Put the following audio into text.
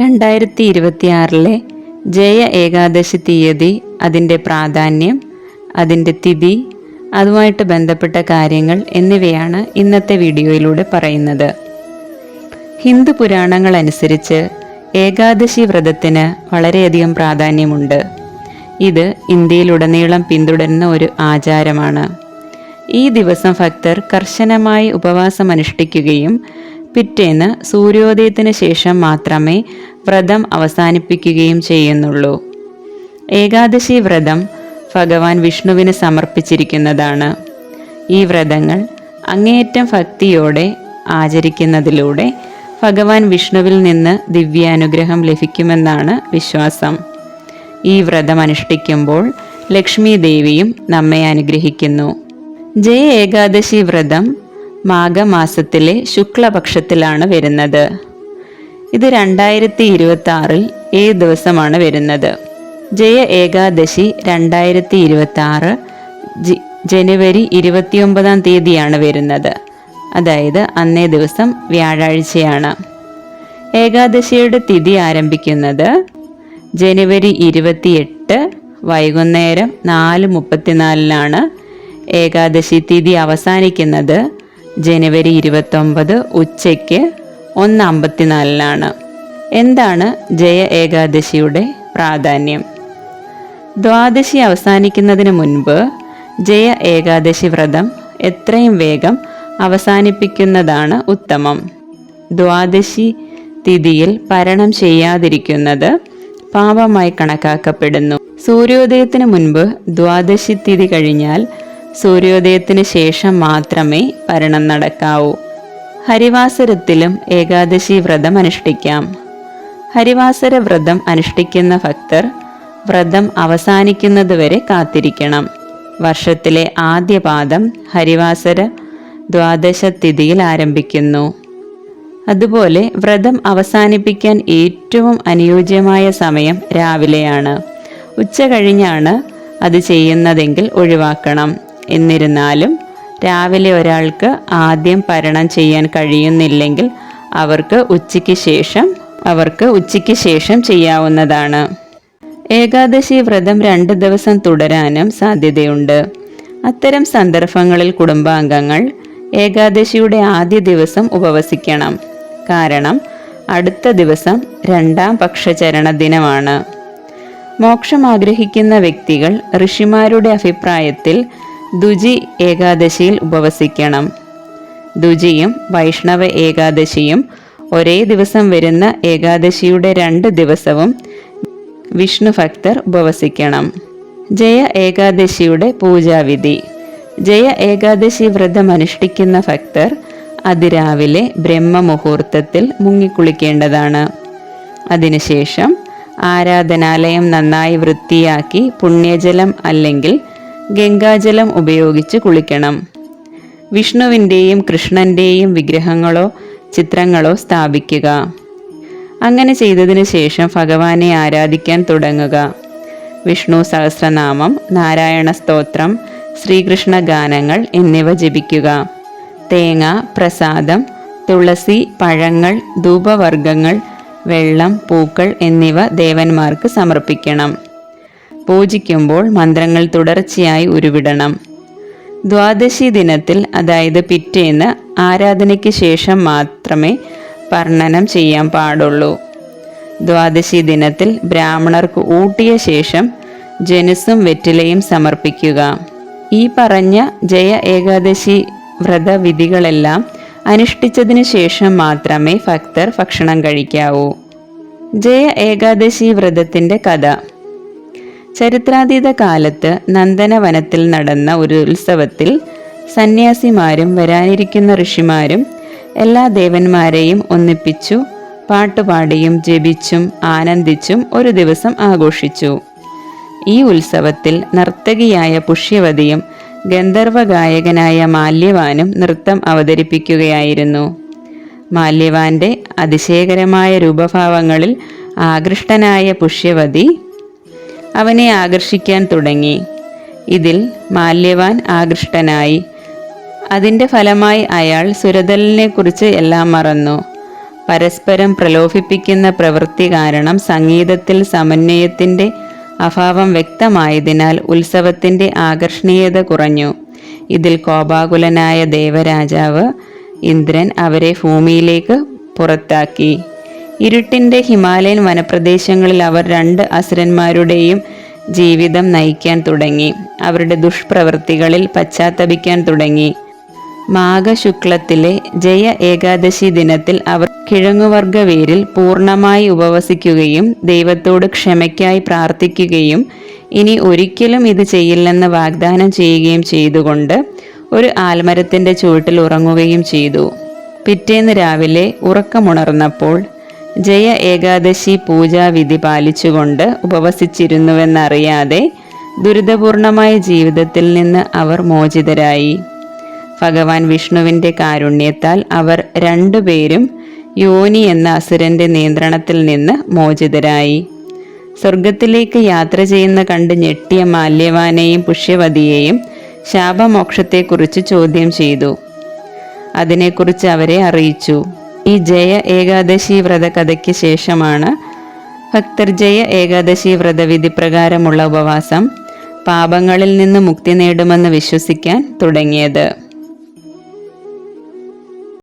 രണ്ടായിരത്തി ഇരുപത്തിയാറിലെ ജയ ഏകാദശി തീയതി അതിന്റെ പ്രാധാന്യം അതിന്റെ തിഥി അതുമായിട്ട് ബന്ധപ്പെട്ട കാര്യങ്ങൾ എന്നിവയാണ് ഇന്നത്തെ വീഡിയോയിലൂടെ പറയുന്നത്. ഹിന്ദു പുരാണങ്ങൾ അനുസരിച്ച് ഏകാദശി വ്രതത്തിന് വളരെയധികം പ്രാധാന്യമുണ്ട്. ഇത് ഇന്ത്യയിലുടനീളം പിന്തുടരുന്ന ഒരു ആചാരമാണ്. ഈ ദിവസം ഭക്തർ കർശനമായി ഉപവാസം അനുഷ്ഠിക്കുകയും പിറ്റേന്ന് സൂര്യോദയത്തിന് ശേഷം മാത്രമേ വ്രതം അവസാനിപ്പിക്കുകയും ചെയ്യുന്നുള്ളൂ. ഏകാദശി വ്രതം ഭഗവാൻ വിഷ്ണുവിന് സമർപ്പിച്ചിരിക്കുന്നതാണ്. ഈ വ്രതങ്ങൾ അങ്ങേയറ്റം ഭക്തിയോടെ ആചരിക്കുന്നതിലൂടെ ഭഗവാൻ വിഷ്ണുവിൽ നിന്ന് ദിവ്യാനുഗ്രഹം ലഭിക്കുമെന്നാണ് വിശ്വാസം. ഈ വ്രതം അനുഷ്ഠിക്കുമ്പോൾ ലക്ഷ്മി ദേവിയും നമ്മെ അനുഗ്രഹിക്കുന്നു. ജയ ഏകാദശി വ്രതം മാഘമാസത്തിലെ ശുക്ലപക്ഷത്തിലാണ് വരുന്നത്. ഇത് രണ്ടായിരത്തി ഇരുപത്തി ആറിൽ ഏഴ് ദിവസമാണ് വരുന്നത്. ജയ ഏകാദശി രണ്ടായിരത്തി ഇരുപത്തി ആറ് ജനുവരി ഇരുപത്തിയൊമ്പതാം തീയതിയാണ് വരുന്നത്. അതായത് അന്നേ ദിവസം വ്യാഴാഴ്ചയാണ്. ഏകാദശിയുടെ തിഥി ആരംഭിക്കുന്നത് ജനുവരി ഇരുപത്തിയെട്ട് വൈകുന്നേരം നാല് മുപ്പത്തിനാലിനാണ്. ഏകാദശി തിഥി അവസാനിക്കുന്നത് ജനുവരി ഇരുപത്തൊമ്പത് ഉച്ചയ്ക്ക് ഒന്ന് അമ്പത്തിനാലിനാണ് എന്താണ് ജയ ഏകാദശിയുടെ പ്രാധാന്യം? ദ്വാദശി അവസാനിക്കുന്നതിന് മുൻപ് ജയ ഏകാദശി വ്രതം എത്രയും വേഗം അവസാനിപ്പിക്കുന്നതാണ് ഉത്തമം. ദ്വാദശി തിഥിയിൽ പരണം ചെയ്യാതിരിക്കുന്നത് പാപമായി കണക്കാക്കപ്പെടുന്നു. സൂര്യോദയത്തിന് മുൻപ് ദ്വാദശി തിഥി കഴിഞ്ഞാൽ സൂര്യോദയത്തിന് ശേഷം മാത്രമേ ഭരണം നടക്കാവൂ. ഹരിവാസരത്തിലും ഏകാദശി വ്രതം അനുഷ്ഠിക്കാം. ഹരിവാസര വ്രതം അനുഷ്ഠിക്കുന്ന ഭക്തർ വ്രതം അവസാനിക്കുന്നതുവരെ കാത്തിരിക്കണം. വർഷത്തിലെ ആദ്യ പാദം ഹരിവാസര ദ്വാദശ തിഥിയിൽ ആരംഭിക്കുന്നു. അതുപോലെ വ്രതം അവസാനിപ്പിക്കാൻ ഏറ്റവും അനുയോജ്യമായ സമയം രാവിലെയാണ്. ഉച്ച കഴിഞ്ഞാണ് അത് ചെയ്യുന്നതെങ്കിൽ ഒഴിവാക്കണം. എന്നിരുന്നാലും രാവിലെ ഒരാൾക്ക് ആദ്യം പരണം ചെയ്യാൻ കഴിയുന്നില്ലെങ്കിൽ അവർക്ക് ഉച്ചയ്ക്ക് ശേഷം അവർക്ക് ഉച്ചയ്ക്ക് ശേഷം ചെയ്യാവുന്നതാണ്. ഏകാദശി വ്രതം രണ്ട് ദിവസം തുടരാനും സാധ്യതയുണ്ട്. അത്തരം സന്ദർഭങ്ങളിൽ കുടുംബാംഗങ്ങൾ ഏകാദശിയുടെ ആദ്യ ദിവസം ഉപവസിക്കണം. കാരണം അടുത്ത ദിവസം രണ്ടാം പക്ഷചരണ ദിനമാണ്. മോക്ഷം ആഗ്രഹിക്കുന്ന വ്യക്തികൾ ഋഷിമാരുടെ അഭിപ്രായത്തിൽ ദുജി ഏകാദശിയിൽ ഉപവസിക്കണം. ദുജിയും വൈഷ്ണവ ഏകാദശിയും ഒരേ ദിവസം വരുന്ന ഏകാദശിയുടെ രണ്ട് ദിവസവും വിഷ്ണു ഭക്തർ ഉപവസിക്കണം. ജയ ഏകാദശിയുടെ പൂജാവിധി. ജയ ഏകാദശി വ്രതം അനുഷ്ഠിക്കുന്ന ഭക്തർ അതിരാവിലെ ബ്രഹ്മമുഹൂർത്തത്തിൽ മുങ്ങിക്കുളിക്കേണ്ടതാണ്. അതിനുശേഷം ആരാധനാലയം നന്നായി വൃത്തിയാക്കി പുണ്യജലം അല്ലെങ്കിൽ ഗംഗാജലം ഉപയോഗിച്ച് കുളിക്കണം. വിഷ്ണുവിന്റെയും കൃഷ്ണന്റെയും വിഗ്രഹങ്ങളോ ചിത്രങ്ങളോ സ്ഥാപിക്കുക. അങ്ങനെ ചെയ്തതിനു ശേഷം ഭഗവാനെ ആരാധിക്കാൻ തുടങ്ങുക. വിഷ്ണു സഹസ്രനാമം നാരായണ സ്തോത്രം ശ്രീകൃഷ്ണ ഗാനങ്ങൾ എന്നിവ ജപിക്കുക. തേങ്ങ പ്രസാദം തുളസി പഴങ്ങൾ ധൂപവർഗങ്ങൾ വെള്ളം പൂക്കൾ എന്നിവ ദേവന്മാർക്ക് സമർപ്പിക്കണം. പൂജിക്കുമ്പോൾ മന്ത്രങ്ങൾ തുടർച്ചയായി ഉരുവിടണം. ദ്വാദശി ദിനത്തിൽ അതായത് പിറ്റേന്ന് ആരാധനയ്ക്ക് ശേഷം മാത്രമേ വർണനം ചെയ്യാൻ പാടുള്ളൂ. ദ്വാദശി ദിനത്തിൽ ബ്രാഹ്മണർക്ക് ഊട്ടിയ ശേഷം ജനുസും വെറ്റിലയും സമർപ്പിക്കുക. ഈ പറഞ്ഞ ജയ ഏകാദശി വ്രതവിധികളെല്ലാം അനുഷ്ഠിച്ചതിനു ശേഷം മാത്രമേ ഭക്തർ ഭക്ഷണം കഴിക്കാവൂ. ജയ ഏകാദശി വ്രതത്തിന്റെ കഥ. ചരിത്രാതീത കാലത്ത് നന്ദനവനത്തിൽ നടന്ന ഒരു ഉത്സവത്തിൽ സന്യാസിമാരും വരാനിരിക്കുന്ന ഋഷിമാരും എല്ലാ ദേവന്മാരെയും ഒന്നിപ്പിച്ചു പാട്ടുപാടിയും ജപിച്ചും ആനന്ദിച്ചും ഒരു ദിവസം ആഘോഷിച്ചു. ഈ ഉത്സവത്തിൽ നർത്തകിയായ പുഷ്യവതിയും ഗന്ധർവ ഗായകനായ മാല്യവാനും നൃത്തം അവതരിപ്പിക്കുകയായിരുന്നു. മാല്യവാന്റെ അതിശയകരമായ രൂപഭാവങ്ങളിൽ ആകൃഷ്ടനായ പുഷ്യവതി അവനെ ആകർഷിക്കാൻ തുടങ്ങി. ഇതിൽ മാല്യവാൻ ആകൃഷ്ടനായി. അതിന്റെ ഫലമായി അയാൾ സുരതലിനെ കുറിച്ച് എല്ലാം മറന്നു. പരസ്പരം പ്രലോഭിപ്പിക്കുന്ന പ്രവൃത്തി കാരണം സംഗീതത്തിൽ സമന്വയത്തിന്റെ അഭാവം വ്യക്തമായതിനാൽ ഉത്സവത്തിന്റെ ആകർഷണീയത കുറഞ്ഞു. ഇതിൽ കോപാകുലനായ ദേവരാജാവ് ഇന്ദ്രൻ അവരെ ഭൂമിയിലേക്ക് പുറത്താക്കി. ഇരുട്ടിന്റെ ഹിമാലയൻ വനപ്രദേശങ്ങളിൽ അവർ രണ്ട് അസുരന്മാരുടെയും ജീവിതം നയിക്കാൻ തുടങ്ങി. അവരുടെ ദുഷ്പ്രവൃത്തികളിൽ പശ്ചാത്തപിക്കാൻ തുടങ്ങി. മാഘശുക്ലത്തിലെ ജയ ഏകാദശി ദിനത്തിൽ അവർ കിഴങ്ങുവർഗ വേരിൽ പൂർണമായി ഉപവസിക്കുകയും ദൈവത്തോട് ക്ഷമയ്ക്കായി പ്രാർത്ഥിക്കുകയും ഇനി ഒരിക്കലും ഇത് ചെയ്യില്ലെന്ന് വാഗ്ദാനം ചെയ്യുകയും ചെയ്തുകൊണ്ട് ഒരു ആൽമരത്തിന്റെ ചുവട്ടിൽ ഉറങ്ങുകയും ചെയ്തു. പിറ്റേന്ന് രാവിലെ ഉറക്കമുണർന്നപ്പോൾ ജയ ഏകാദശി പൂജാവിധി പാലിച്ചുകൊണ്ട് ഉപവസിച്ചിരുന്നുവെന്നറിയാതെ ദുരിതപൂർണമായ ജീവിതത്തിൽ നിന്ന് അവർ മോചിതരായി. ഭഗവാൻ വിഷ്ണുവിന്റെ കാരുണ്യത്താൽ അവർ രണ്ടുപേരും യോനി എന്ന അസുരന്റെ നിയന്ത്രണത്തിൽ നിന്ന് മോചിതരായി. സ്വർഗത്തിലേക്ക് യാത്ര ചെയ്യുന്ന കണ്ട് ഞെട്ടിയ മാല്യവാനെയും പുഷ്യവതിയെയും ശാപമോക്ഷത്തെക്കുറിച്ച് ചോദ്യം ചെയ്തു. അതിനെക്കുറിച്ച് അവരെ അറിയിച്ചു. ഈ ജയ ഏകാദശി വ്രത കഥയ്ക്ക് ശേഷമാണ്. ഭക്തർ ജയ ഏകാദശി വ്രതവിധി പ്രകാരമുള്ള ഉപവാസം പാപങ്ങളിൽ നിന്ന് മുക്തി നേടുമെന്ന് വിശ്വസിക്കാൻ തുടങ്ങിയത്.